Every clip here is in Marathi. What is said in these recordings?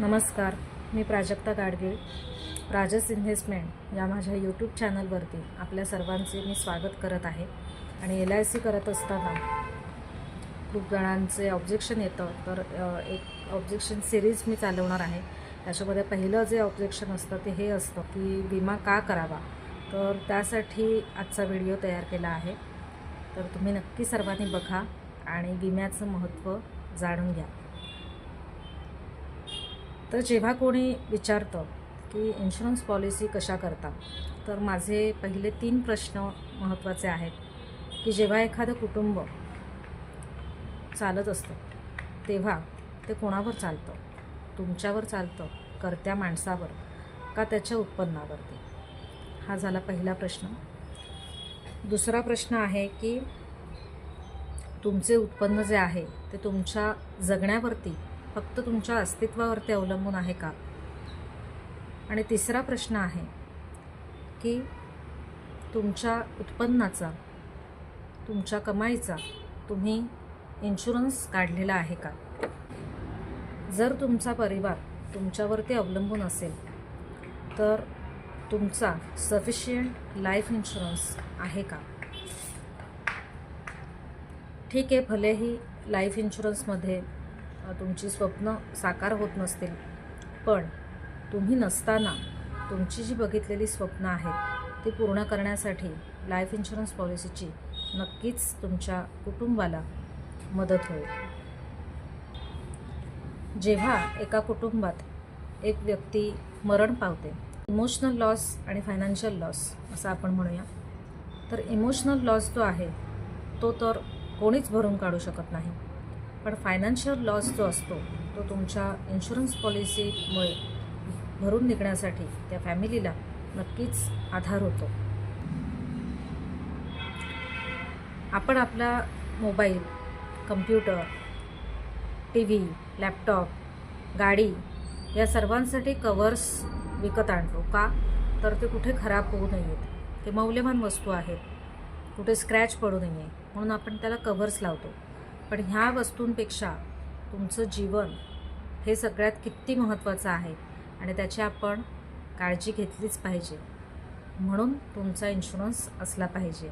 नमस्कार मी प्राजक्ता गाडगीळ राजस इन्व्हेस्टमेंट या माझ्या यूट्यूब चॅनलवरती आपल्या सर्वांचे मी स्वागत करत आहे आणि एल आय सी करत असताना खूप जणांचे ऑब्जेक्शन येतं. तर एक ऑब्जेक्शन सिरीज मी चालवणार आहे. त्याच्यामध्ये पहिलं जे ऑब्जेक्शन असतं ते हे असतं की विमा का करावा? तर त्यासाठी आजचा व्हिडिओ तयार केला आहे. तर तुम्ही नक्की सर्वांनी बघा आणि विम्याचं महत्त्व जाणून घ्या. तर जेव्हा कोणी विचारतं की इन्शुरन्स पॉलिसी कशा करता तर माझे पहिले तीन प्रश्न महत्त्वाचे आहेत की जेव्हा एखादं कुटुंब चालत असतं तेव्हा ते कोणावर चालतं? तुमच्यावर चालतं? करत्या माणसावर? का त्याच्या उत्पन्नावरती? हा झाला पहिला प्रश्न. दुसरा प्रश्न आहे की तुमचे उत्पन्न जे आहे ते तुमच्या जगण्यावरती फक्त तुमच्या अस्तित्वावरती अवलंबून आहे का? आणि तिसरा प्रश्न आहे की तुमच्या उत्पन्नाचा तुमच्या कमाईचा तुम्ही इन्शुरन्स काढलेला आहे का? जर तुमचा परिवार तुमच्यावरती अवलंबून असेल तर तुमचा सफिशियंट लाईफ इन्शुरन्स आहे का? ठीक आहे भलेही लाईफ इन्शुरन्समध्ये तुमची स्वप्न साकार होत नसतील. पण तुम्ही नसताना तुमची जी बघितलेली स्वप्न आहेत ती पूर्ण करण्यासाठी लाईफ इन्शुरन्स पॉलिसीची नक्कीच तुमच्या कुटुंबाला मदत होईल. जेव्हा एका कुटुंबात एक व्यक्ती मरण पावते इमोशनल लॉस आणि फायनान्शियल लॉस असं आपण म्हणूया तर इमोशनल लॉस जो आहे तो तर कोणीच भरून काढू शकत नाही. पण फायनान्शियल लॉस जो असतो तो तुमच्या इन्शुरन्स पॉलिसीमुळे भरून निघण्यासाठी त्या फॅमिलीला नक्कीच आधार होतो. आपण आपला mobile computer T V laptop गाडी या सर्वांसाठी कवर्स विकत आणतो का? तर ते कुठे खराब होऊ नयेत. ते मौल्यवान वस्तू आहेत. कुठे स्क्रॅच पडू नये. म्हणून आपण त्याला कव्हर्स लावतो. पण ह्या वस्तूंपेक्षा तुमचं जीवन हे सगळ्यात किती महत्त्वाचं आहे आणि त्याची आपण काळजी घेतलीच पाहिजे. म्हणून तुमचा इन्शुरन्स असला पाहिजे.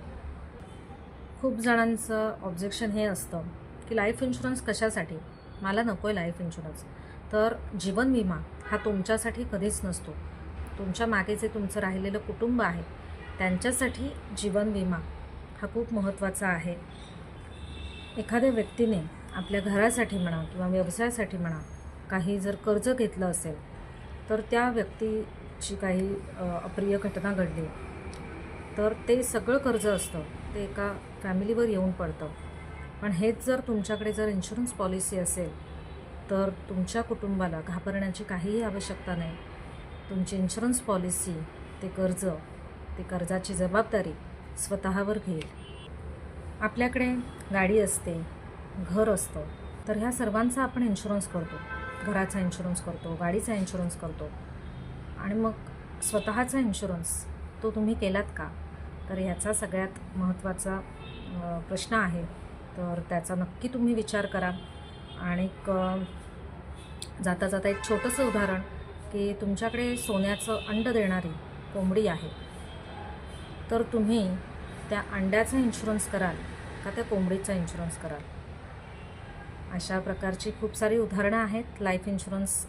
खूप जणांचं ऑब्जेक्शन हे असतं की लाईफ इन्शुरन्स कशासाठी? मला नको आहे लाईफ इन्शुरन्स तर जीवन विमा हा तुमच्यासाठी कधीच नसतो. तुमच्या मागे जे तुमचं राहिलेलं कुटुंब आहे त्यांच्यासाठी जीवन विमा हा खूप महत्त्वाचा आहे. एखाद्या व्यक्तीने आपल्या घरासाठी म्हणा किंवा व्यवसायासाठी म्हणा काही जर कर्ज घेतलं असेल तर त्या व्यक्तीची काही अप्रिय घटना घडली. तर ते सगळं कर्ज असतं. ते एका फॅमिलीवर येऊन पडतं. पण हेच जर तुमच्याकडे जर इन्शुरन्स पॉलिसी असेल तर तुमच्या कुटुंबाला घाबरण्याची काहीही आवश्यकता नाही. तुमची इन्शुरन्स पॉलिसी ते कर्ज ते कर्जाची जबाबदारी स्वतःवर घेईल. आपल्याकडे गाडी असते घर असतं तर ह्या सर्वांचा आपण इन्शुरन्स करतो. घराचा इन्शुरन्स करतो गाडीचा इन्शुरन्स करतो. आणि मग स्वतःचा इन्शुरन्स तो तुम्ही केलात का? तर ह्याचा सगळ्यात महत्त्वाचा प्रश्न आहे. तर त्याचा नक्की तुम्ही विचार करा. आणि क- जाता जाता एक छोटंसं उदाहरण की तुमच्याकडे सोन्याचं अंड देणारी कोंबडी आहे. तर तुम्ही त्या अंड्याचा इन्शुरन्स कराल का त्या कोंबडीचा इन्शुरन्स कराल? अशा प्रकारची खूप सारी उदाहरणं आहेत. लाईफ इन्शुरन्स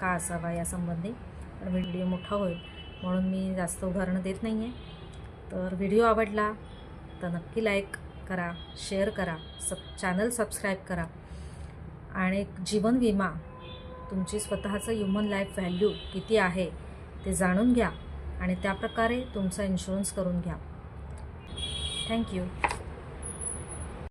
का असावा यासंबंधी. पण व्हिडिओ मोठा होईल म्हणून मी जास्त उदाहरणं देत नाही आहे तर व्हिडिओ आवडला तर नक्की लाईक करा शेअर करा सब चॅनल सबस्क्राईब करा. आणि जीवन विमा तुमची स्वतःचं ह्युमन लाईफ व्हॅल्यू किती आहे ते जाणून घ्या आणि त्याप्रकारे तुमचा इन्शुरन्स करून घ्या. thank you.